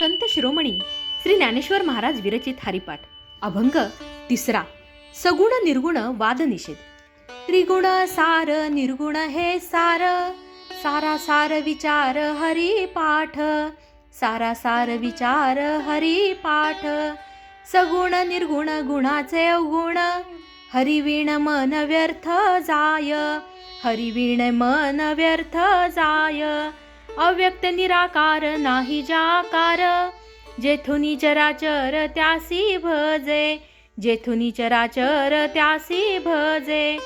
संत शिरोमणी श्री ज्ञानेश्वर महाराज विरचित हरिपाठ. अभंग तिसरा. सगुण निर्गुण वाद निषेध. त्रिगुण सार निर्गुण हे सार. सारा सार विचार हरी पाठ. सारा सार विचार हरी पाठ. सगुण निर्गुण गुणाचे अवगुण. हरिवीण मन व्यर्थ जाय. हरिवीण मन व्यर्थ जाय. अव्यक्त निराकार नाही जाकार. जेथुनी चराचर त्यासी भजे जेथुनी चराचर त्यासी भजे.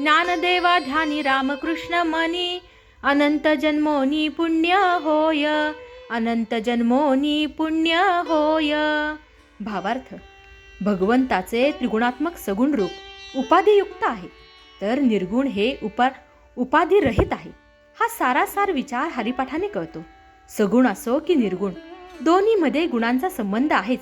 ज्ञानदेवा ध्यानी रामकृष्ण मनी अनंत जन्मोनी पुण्य होय अनंत जन्मोनी पुण्य होय. भावार्थ भगवंताचे त्रिगुणात्मक सगुण रूप उपाधियुक्त आहे तर निर्गुण हे उपा उपाधिरहित आहे. हा सारासार विचार हरिपाठाने कळतो. सगुण असो की निर्गुण दोन्हीमध्ये गुणांचा संबंध आहेच.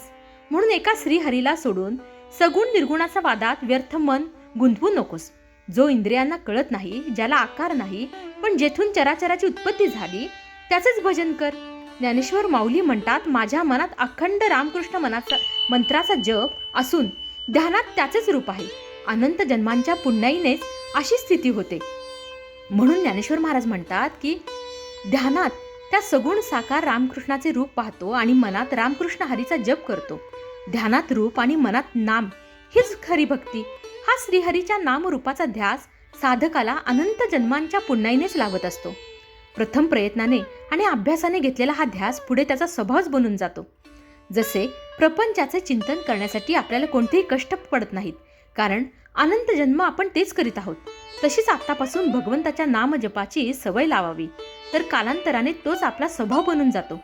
म्हणून एका श्रीहरीला सोडून सगुण निर्गुणाचा वादात व्यर्थ मन गुंतवू नकोस. जो इंद्रियांना कळत नाही ज्याला आकार नाही पण जेथून चराचराची उत्पत्ती झाली त्याचंच भजन कर. ज्ञानेश्वर माऊली म्हणतात माझ्या मनात अखंड रामकृष्ण मनाचा मंत्राचा जप असून ध्यानात त्याचेच रूप आहे. अनंत जन्मांच्या पुण्याईनेच अशी स्थिती होते. म्हणून ज्ञानेश्वर महाराज म्हणतात की ध्यानात त्या सगुण साकार रामकृष्णाचे रूप पाहतो आणि मनात रामकृष्ण हरीचा जप करतो. ध्यानात रूप आणि मनात नाम हीच खरी भक्ती. हा श्रीहरीच्या नामरूपाचा ध्यास साधकाला अनंत जन्मांच्या पुण्याईनेच लावत असतो. प्रथम प्रयत्नाने आणि अभ्यासाने घेतलेला हा ध्यास पुढे त्याचा स्वभावच बनून जातो. जसे प्रपंचाचे चिंतन करण्यासाठी आपल्याला कोणतेही कष्ट पडत नाहीत कारण अनंत जन्म आपण तेच करीत आहोत. तशीच आतापासून भगवंताच्या नामजपाची सवय लावावी. तर कालांतराने तोच आपला स्वभाव बनून जातो.